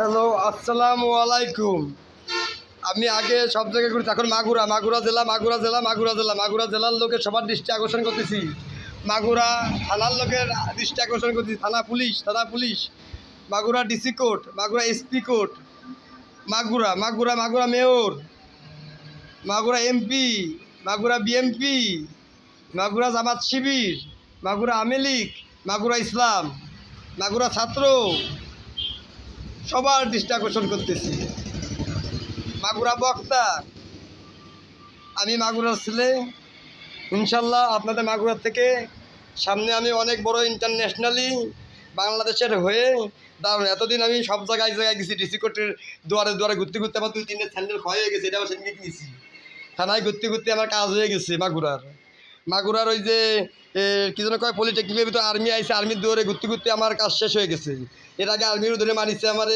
Hello, আসসালামু আলাইকুম। আমি আগে সব জায়গায় ঘুরছি, এখন মাগুরা মাগুরা জেলা মাগুরা জেলা মাগুরা জেলা, মাগুরা জেলার লোকের সবার দৃষ্টি আকর্ষণ করতেছি। মাগুরা থানার লোকের দৃষ্টি আকর্ষণ করতেছি, থানা পুলিশ থানা police, Magura DC court, Magura SP court, Magura Magura Magura mayor, Magura MP Magura BNP Magura Jamaat Shibir, Magura আমেলিক Magura ইসলাম, মাগুরা ছাত্র সবার দৃষ্টি আকর্ষণ করতেছি। মাগুরা বক্তা। আমি মাগুরার ছেলে। ইনশাল্লাহ আপনাদের মাগুরার থেকে সামনে আমি অনেক বড় ইন্টারন্যাশনালি বাংলাদেশের হয়ে দাঁড়ান এতদিন আমি সব জায়গায় জায়গায় গেছি ডিসি কোর্টের দুয়ারে দুয়ারে ঘুরতে ঘুরতে আমার দুই, তিনটে স্যান্ডেল ক্ষয় হয়ে গেছে, এটা আমার সেদিনকে কিনেছি থানায় ঘুরতে ঘুরতে আমার কাজ হয়ে গেছে মাগুরার। মাগুরার ওই যে কি যেন কয় পলিটেকনিকের ভিতরে আর্মি আইছে আর্মির দৌড়ে ঘুরতে ঘুরতে আমার কাজ শেষ হয়ে গেছে। এর আগে আর্মিরও ধরে মানিছে আমার,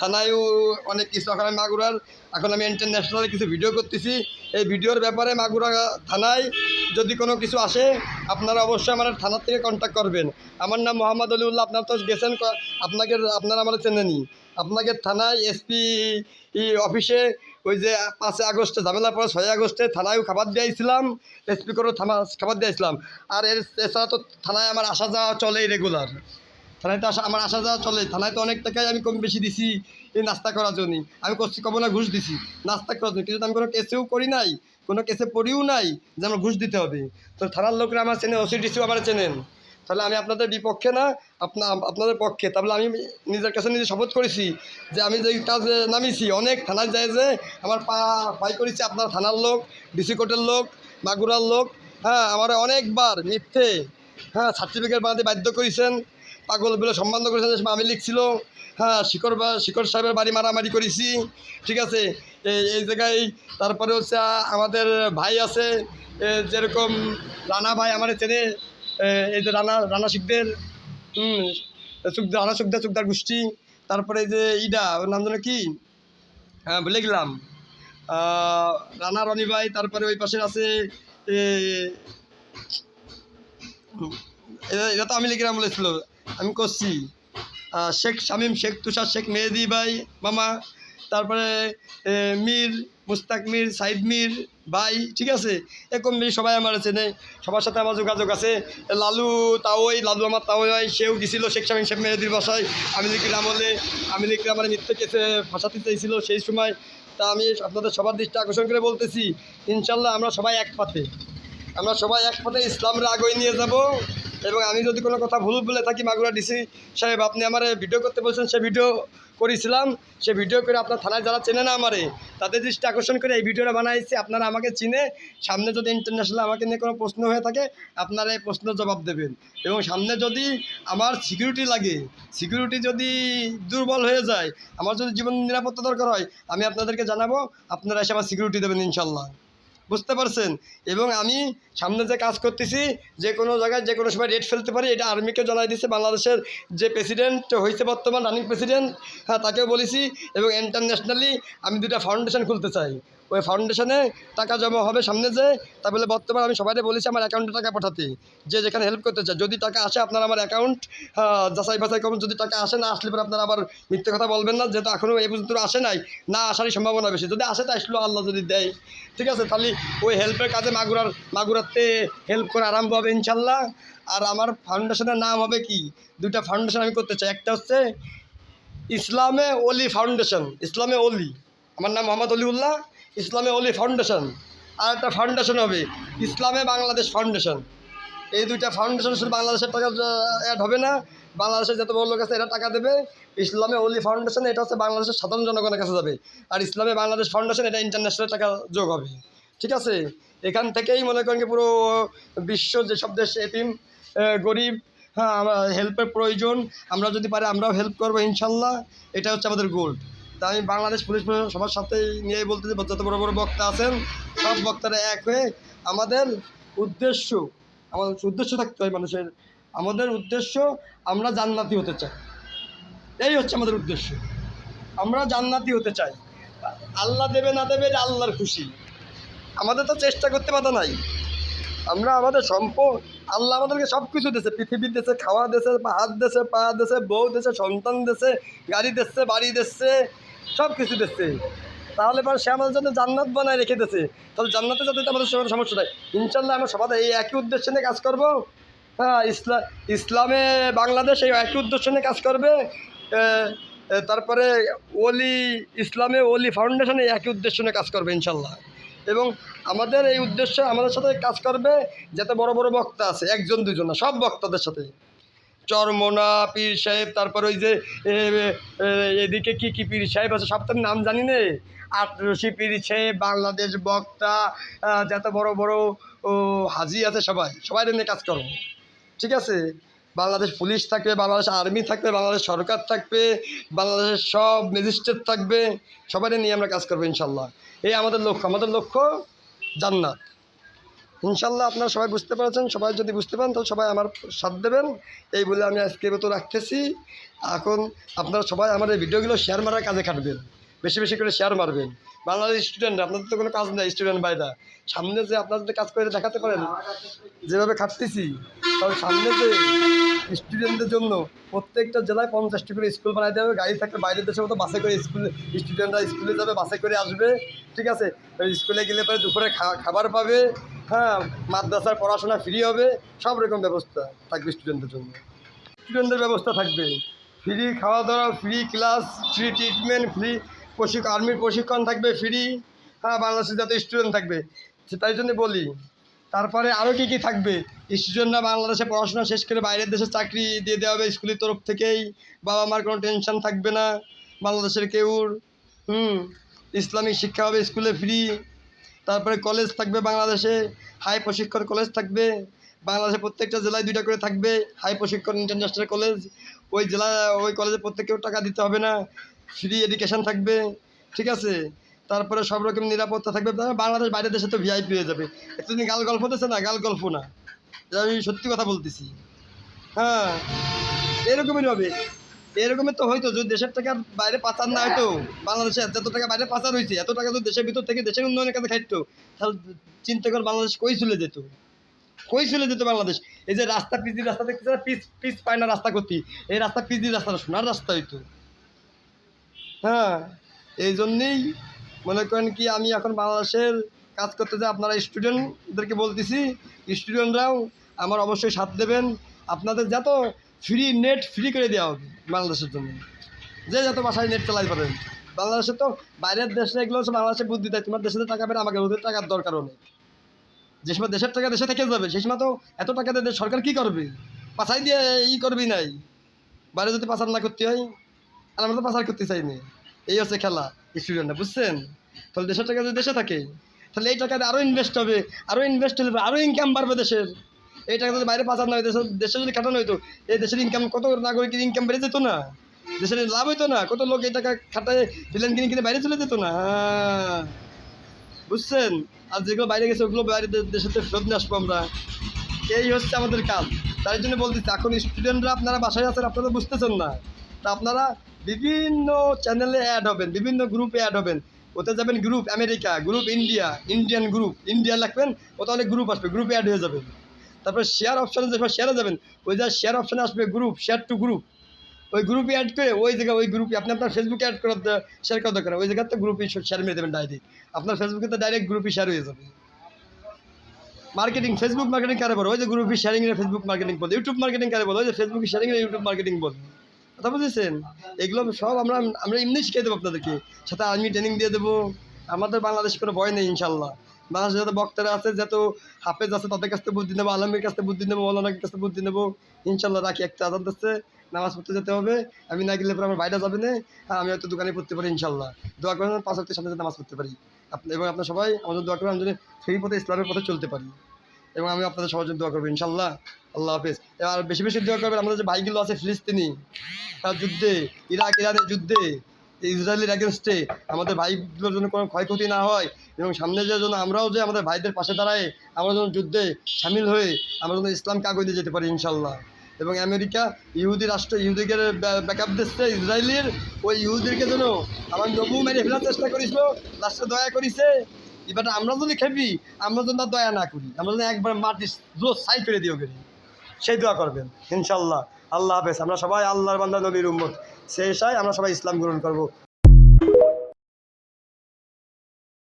থানায়ও অনেক কিছু। এখন আমি মাগুরার, এখন আমি ইন্টারন্যাশনালে কিছু ভিডিও করতেছি। এই ভিডিওর ব্যাপারে মাগুরা থানায় যদি কোনো কিছু আসে, আপনারা অবশ্যই আমার থানার থেকে কন্ট্যাক্ট করবেন। আমার নাম মোহাম্মদ আলিউল্লাহ, আপনার তো গেছেন আপনাকে আপনারা আমার চেনেনি আপনাকে থানায় এসপি অফিসে ওই যে পাঁচই আগস্টে, ঝামেলা পরে ছয় আগস্টে থানায়ও খাবার দিয়েছিলাম, এসপি করেও থানা খাবার দিয়েছিলাম। আর এর এছাড়া তো থানায় আমার আসা যাওয়া চলেই রেগুলার থানায় তো আসা, আমার আসা যাওয়া চলে থানায় তো অনেক টাকাই আমি কম বেশি দিছি এই নাস্তা করার জন্য। আমি করছি কব না ঘুষ দিছি, নাস্তা করার জন্য। কিন্তু আমি কোনো কেসেও করি নাই, কোনো কেসে পড়িও নাই যে আমার ঘুষ দিতে হবে। তো থানার লোকরা আমার চেনে ওসিডিসিও আমার চেনেন। তাহলে আমি আপনাদের বিপক্ষে না, আপনা, আপনাদের পক্ষে। তাহলে আমি নিজের কাছে নিজে শপথ করেছি যে আমি যে কাজে নামিছি, অনেক থানায় যায় যে আমার পা পাই করেছি আপনার থানার লোক, ডিসি কোর্টের লোক মাগুরার লোক হ্যাঁ আমার অনেকবার মিথ্যে হ্যাঁ সার্টিফিকেট বানাতে বাধ্য করেছেন, পাগল বলে সম্বন্ধ করেছেন আমি লিখছিল হ্যাঁ শিকড় বা, শিকড় সাহেবের বাড়ি মারামারি করেছি, ঠিক আছে? এই জায়গায় তারপরে হচ্ছে আমাদের ভাই আছে যেরকম রানা ভাই আমার চেনে এই যে রানা রানা সুখদার রানা সুখদার সুখদার গোষ্ঠী তারপরে যে ইডা ওর নাম যেন কি? হ্যাঁ ভুলে গেলাম। রানা রনি ভাই তারপরে ওই পাশে আছে এ, এরা- এরা তো আমি লিখিলাম বলেছিল আমি করছি। শেখ শামীম শেখ তুষার শেখ মেহেদি ভাই মামা তারপরে মীর, মুস্তাক মীর, সাইদ মীর, ভাই, ঠিক আছে? এরকম মিল সবাই আমার চেনে। সবার সাথে আমার যোগাযোগ আছে। লালু তাওই লালু আমার তাওই ভাই সেও গেছিল শেখ শামীম শেখ মেহেদির বাসায়। আমি লিখিলাম আমলে আমি লিখিলাম আমার মিথ্যে কেসে ফাঁসাতে চাইছিল সেই সময়। তা আমি আপনাদের সবার দৃষ্টি আকর্ষণ করে বলতেছি, ইনশাল্লাহ আমরা সবাই এক পাথে। আমরা সবাই এক পথে ইসলামের আগে নিয়ে যাব। এবং আমি যদি কোনো কথা ভুল বলে থাকি, মাগুরা ডিসি সাহেব, আপনি আমার ভিডিও করতে বলছেন, সে ভিডিও করেছিলাম। সে ভিডিও করে আপনার থানায় যারা চেনে না আমারে, তাদের দৃষ্টি আকর্ষণ করে এই ভিডিওটা বানাইছি। আপনারা আমাকে চিনে, সামনে যদি ইন্টারন্যাশনাল আমাকে নিয়ে কোনো প্রশ্ন হয়ে থাকে, আপনারা এই প্রশ্নের জবাব দেবেন। এবং সামনে যদি আমার সিকিউরিটি লাগে সিকিউরিটি যদি দুর্বল হয়ে যায়, আমার যদি জীবন নিরাপত্তা দরকার হয়, আমি আপনাদেরকে জানাব, আপনারা এসে আমার সিকিউরিটি দেবেন ইনশাল্লাহ। বুঝতে পারছেন? এবং আমি সামনে যে কাজ করতেছি, যে কোনো জায়গায় যে কোনো সময় রেট ফেলতে পারি, এটা আর্মিকে জানাই দিচ্ছে বাংলাদেশের যে প্রেসিডেন্ট হয়েছে বর্তমান রানিং প্রেসিডেন্ট হ্যাঁ তাকেও বলেছি, এবং ইন্টারন্যাশনালি আমি দুটা ফাউন্ডেশন খুলতে চাই। ওই ফাউন্ডেশনে টাকা জমা হবে সামনে যে, তা বলে বর্তমান আমি সবাইকে বলেছি আমার অ্যাকাউন্টে টাকা পাঠাতে। যে যেখানে হেল্প করতে চায়, যদি টাকা আসে আপনার আমার অ্যাকাউন্ট যাচাই বাছাই করুন, যদি টাকা আসে না আসলে পরে আপনারা আবার মিথ্যে কথা বলবেন না, যেহেতু এখনও এই পর্যন্ত আসে নাই, না আসারই সম্ভাবনা বেশি। যদি আসে, তা আসলো আল্লাহ যদি দেয়। ঠিক আছে, তাহলে ওই হেল্পের কাজে মাগুরার, মাগুরাতে হেল্প করা আরম্ভ হবে ইনশাল্লাহ আর আমার ফাউন্ডেশনের নাম হবে কি? দুইটা ফাউন্ডেশন আমি করতে চাই। একটা হচ্ছে ইসলামে অলি ফাউন্ডেশন ইসলামে অলি। আমার নাম মোহাম্মদ অলিউল্লাহ। ইসলামে অলি ফাউন্ডেশন আর একটা ফাউন্ডেশন হবে, ইসলামে বাংলাদেশ ফাউন্ডেশন এই দুইটা ফাউন্ডেশন শুধু বাংলাদেশের টাকা অ্যাড হবে না, বাংলাদেশের যত বড় লোক আছে, এরা টাকা দেবে। ইসলামে অলি ফাউন্ডেশন এটা হচ্ছে বাংলাদেশের সাধারণ জনগণের কাছে যাবে। আর ইসলামে বাংলাদেশ ফাউন্ডেশন এটা ইন্টারন্যাশনাল টাকা যোগ হবে। ঠিক আছে? এখান থেকেই মনে করেন কি পুরো বিশ্ব যেসব দেশ এতিম গরিব হ্যাঁ আমার হেল্পের প্রয়োজন, আমরা যদি পারি আমরাও হেল্প করব ইনশাল্লাহ। এটা হচ্ছে আমাদের গোল্ড তা আমি বাংলাদেশ পুলিশ প্রশাসন সবার সাথেই নিয়ে বলতে যত বড় বড় বক্তা আছেন, সব বক্তারা এক হয়ে আমাদের উদ্দেশ্য আমাদের উদ্দেশ্য থাকতে হয় মানুষের। আমাদের উদ্দেশ্য, আমরা জান্নাতি হতে চাই। এই হচ্ছে আমাদের উদ্দেশ্য। আমরা জান্নাতি হতে চাই। আল্লাহ দেবে না দেবে, এটা আল্লাহর খুশি। আমাদের তো চেষ্টা করতে বাধা নাই। আমরা আমাদের সম্পদ, আল্লাহ আমাদেরকে সব কিছু দিয়েছে। পৃথিবী দেশে খাওয়া দেশে হাত দেশে পা দেশে বউ দেশে সন্তান দেশে গাড়ি দিচ্ছে বাড়ি দিচ্ছে সব কিছু দিচ্ছে। তাহলে পরে সে আমাদের জন্য জান্নাত বানায় রেখে দিয়েছে। তাহলে জান্নাতে যাতে আমাদের সবার সমস্যা নাই। ইনশাল্লাহ আমরা সবাই এই একই উদ্দেশ্য নিয়ে কাজ করব। হ্যাঁ ইসলাম ইসলামে বাংলাদেশ এই একই উদ্দেশ্য নিয়ে কাজ করবে। তারপরে ওলি, ইসলামে ওলি ফাউন্ডেশনে একই উদ্দেশ্য নিয়ে কাজ করবে ইনশাল্লাহ। এবং আমাদের এই উদ্দেশ্য আমাদের সাথে কাজ করবে, যাতে বড় বড় বক্তা আছে, একজন দুজন না, সব বক্তাদের সাথে। চরমোনা, পীর সাহেব, তারপর ওই যে এদিকে কি কি পীর সাহেব আছে, সব তো আমি নাম জানি না। আটরশি পীর সাহেব, বাংলাদেশ বক্তা যত বড় বড়, ও, হাজি আছে সবাই সবাই নিয়ে কাজ করব ঠিক আছে? বাংলাদেশ পুলিশ থাকবে, বাংলাদেশ আর্মি থাকবে, বাংলাদেশ সরকার থাকবে, বাংলাদেশের সব ম্যাজিস্ট্রেট থাকবে, সবাই নিয়ে আমরা কাজ করব ইনশাল্লাহ। এই আমাদের লক্ষ্য আমাদের লক্ষ্য জান্নাত। ইনশাল্লাহ আপনারা সবাই বুঝতে পারছেন। সবাই যদি বুঝতে পারেন, তাহলে সবাই আমার সাথ দেবেন। এই বলে আমি আজকে মতো রাখতেছি। এখন আপনারা সবাই আমার এই ভিডিওগুলো শেয়ার মারার কাজে খাটবেন বেশি বেশি করে শেয়ার মারবেন। বাংলাদেশ স্টুডেন্ট আপনাদের তো কোনো কাজ নেই স্টুডেন্ট বাইরা সামনে যে আপনারা যদি কাজ করে দেখাতে পারেন, যেভাবে খাটতেছি তবে সামনে যে স্টুডেন্টদের জন্য প্রত্যেকটা জেলায় পঞ্চাশটি করে স্কুল বানাই দেবে গাড়ি থাকলে বাইরের দেশের মতো বাসে করে স্কুল স্টুডেন্টরা স্কুলে যাবে, বাসে করে আসবে। ঠিক আছে? স্কুলে গেলে পরে দুপুরে খাবার পাবে। হ্যাঁ মাদ্রাসার পড়াশোনা ফ্রি হবে, সব রকম ব্যবস্থা থাকবে স্টুডেন্টদের জন্য। স্টুডেন্টদের ব্যবস্থা থাকবে। ফ্রি খাওয়া দাওয়া free class free treatment free প্রশিক্ষণ আর্মির প্রশিক্ষণ থাকবে ফ্রি হ্যাঁ বাংলাদেশের যাতে স্টুডেন্ট থাকবে। তাই জন্য বলি, তারপরে আরও কী কী থাকবে? স্টুডেন্টরা বাংলাদেশে পড়াশোনা শেষ করে বাইরের দেশে চাকরি দিয়ে দেওয়া হবে স্কুলের তরফ থেকেই। বাবা মার কোনো টেনশন থাকবে না, বাংলাদেশের কেউর। হুম, ইসলামিক শিক্ষা হবে, স্কুলে ফ্রি তারপরে কলেজ থাকবে বাংলাদেশে হাই প্রশিক্ষণ কলেজ থাকবে বাংলাদেশে প্রত্যেকটা জেলায় দুইটা করে থাকবে হাই প্রশিক্ষণ ইন্টারন্যাশনাল কলেজ ওই জেলা, ওই কলেজে প্রত্যেকেও টাকা দিতে হবে না ফ্রি এডুকেশন থাকবে, ঠিক আছে? তারপরে সব রকম নিরাপত্তা থাকবে বাংলাদেশ বাইরের দেশে তো ভিআইপি হয়ে যাবে। একটুদিন গাল গল্প দিচ্ছে না, গাল গল্প না। আমি সত্যি কথা বলতেছি। হ্যাঁ এরকমই হবে। এরকমের তো হয়তো যদি দেশের টাকা বাইরে পাচার না হয়তো বাংলাদেশে এত টাকা বাইরে পাচার হয়েছে এত টাকা যদি দেশের ভিতর থেকে দেশের উন্নয়নের কাছে খাইতো তাহলে চিন্তা কর বাংলাদেশ কই চলে যেত? কই চলে যেত বাংলাদেশ? এই যে রাস্তা পিজি রাস্তা দেখতেছে না, পিচ পিচ পায় না রাস্তা করতে এই রাস্তা পিজি রাস্তাটা সোনার রাস্তা হইতো। হ্যাঁ এই জন্যেই মনে করেন কি আমি এখন বাংলাদেশের কাজ করতে যে আপনারা স্টুডেন্টদেরকে বলতেছি স্টুডেন্টরাও আমার অবশ্যই সাথ দেবেন। আপনাদের যত ফ্রি নেট ফ্রি করে দেওয়া হবে বাংলাদেশের জন্য। যে যত বাসায় নেট চালাই পারেন বাংলাদেশে তো বাইরের দেশে এগুলো হচ্ছে বাংলাদেশে বুদ্ধি দেয় তোমার দেশে টাকা পেলে আমাকে ওদের টাকার দরকার নেই। যে সময় দেশের টাকা দেশে থেকে যাবে, সেই সময় তো এত টাকা দিয়ে সরকার কী করবে? পাচাই দিয়ে ই করবি নাই। বাইরে যদি পাচার না করতে হয়, আর আমরা তো পাচার করতে চাইনি এই হচ্ছে খেলা স্টুডেন্টরা বুঝছেন? তাহলে দেশের টাকা যদি দেশে থাকে, তাহলে এই টাকাতে আরও ইনভেস্ট হবে আরও ইনভেস্ট হলে আরও ইনকাম বাড়বে দেশের। এই টাকা যদি বাইরে পাচার না দেশের দেশে যদি খাটানো হইতো, এই দেশের ইনকাম কত নাগরিকের ইনকাম বেড়ে যেত না? দেশের লাভ হইতো না, কত লোক এই টাকা খাটায় প্লেন কিনে কিনে বাইরে চলে যেত না? হ্যাঁ। বুঝছেন? আর যেগুলো বাইরে গেছে, ওগুলো বাইরে দে- দেশে তো ফেরত নিয়ে আসব আমরা। এই হচ্ছে আমাদের কাজ। তার জন্য বলতেছি, এখন স্টুডেন্টরা আপনারা বাসায় আছেন, আপনারা বুঝতেছেন না। তা আপনারা বিভিন্ন চ্যানেলে অ্যাড হবেন, বিভিন্ন গ্রুপে অ্যাড হবেন। ওতে যাবেন group America group India Indian group India লাগবেন, ওতে অনেক গ্রুপ আসবে গ্রুপে অ্যাড হয়ে যাবেন। তারপরে শেয়ার অপশানে যখন শেয়ারে যাবেন, ওই যা শেয়ার অপশানে আসবে গ্রুপ শেয়ার টু গ্রুপ ওই গ্রুপে অ্যাড করে ওই জায়গায় ওই গ্রুপে আপনি আপনার ফেসবুকে অ্যাড করার শেয়ার করা দরকার। ওই জায়গাতে গ্রুপে শেয়ার মেরে দেবেন ডাইরেক্ট আপনার ফেসবুকে তো ডাইরেক্ট গ্রুপে শেয়ার হয়ে যাবে। মার্কেটিং ফেসবুক মার্কেটিং কারে বলো? ওই যে গ্রুপে শেয়ারিং এর ফেসবুক মার্কেটিং বলে ইউটিউব মার্কেটিং কারে বলো? ওই যে ফেসবুক শেয়ারিং এর ইউটিউব মার্কেটিং বলে। কথা বুঝেছেন? এগুলো সব আমরা আমরা এমনি শিখিয়ে দেবো আপনাদেরকে। সাথে আর্মি ট্রেনিং দিয়ে দেবো। আমাদের বাংলাদেশ কোনো ভয় নেই ইনশাল্লাহ বাংলাদেশে যত বক্তারা আছে, যত হাফেজ আছে, তাদের কাছ থেকে বুদ্ধি নেব আলমের কাছ থেকে বুদ্ধি নেব, মৌলানার কাছ থেকে বুদ্ধি নেব। ইনশাল্লাহ রাখি, একটা আজাদ দিচ্ছে, নামাজ পড়তে যেতে হবে। আমি না গেলে পরে আমার বাইরে যাবে না আমি হয়তো দোকানে পড়তে পারি, ইনশাল্লাহ। দোয়া করেন পাঁচ হাজার সাথে নামাজ পড়তে পারি। আপনি এবং আপনার সবাই আমাদের দোয়া করেন আমি সেই পথে ইসলামের পথে চলতে পারি। এবং আমি আপনাদের সবার জন্য দোয়া করব, ইনশাল্লাহ। আল্লাহ হাফেজ। আর বেশি বেশি দোয়া করবেন, আমাদের যে ভাইগুলো আছে ফিলিস্তিনি, তার যুদ্ধে, ইরাক, ইরানের যুদ্ধে ইসরায়েলের এগেনস্টে আমাদের ভাইগুলোর জন্য কোনো ক্ষয়ক্ষতি না হয় এবং সামনে যে জন্য আমরাও যে আমাদের ভাইদের পাশে দাঁড়ায়, আমরা যেন যুদ্ধে সামিল হয়ে আমরা যেন ইসলামকে আগে দিয়ে যেতে পারি ইনশাল্লাহ। এবং আমেরিকা, ইহুদি রাষ্ট্র ইহুদিকে ব্যাকআপ দিচ্ছে ইসরায়েলের। ওই ইহুদিকে যেন আমার নবু মেরে ফেলার চেষ্টা করেছিল লাস্টে দয়া করেছে এবার আমরা যদি খেপি, আমরা যদি না দয়া না করি, আমরা যদি একবার মাটি জোর সাই করে দিও করি সেই দোয়া করবেন, ইনশাল্লাহ। আল্লাহ হাফেজ, আমরা সবাই আল্লাহর বান্দা, নবীর উম্মত। শেষ হয় আমরা সবাই ইসলাম গ্রহণ করব।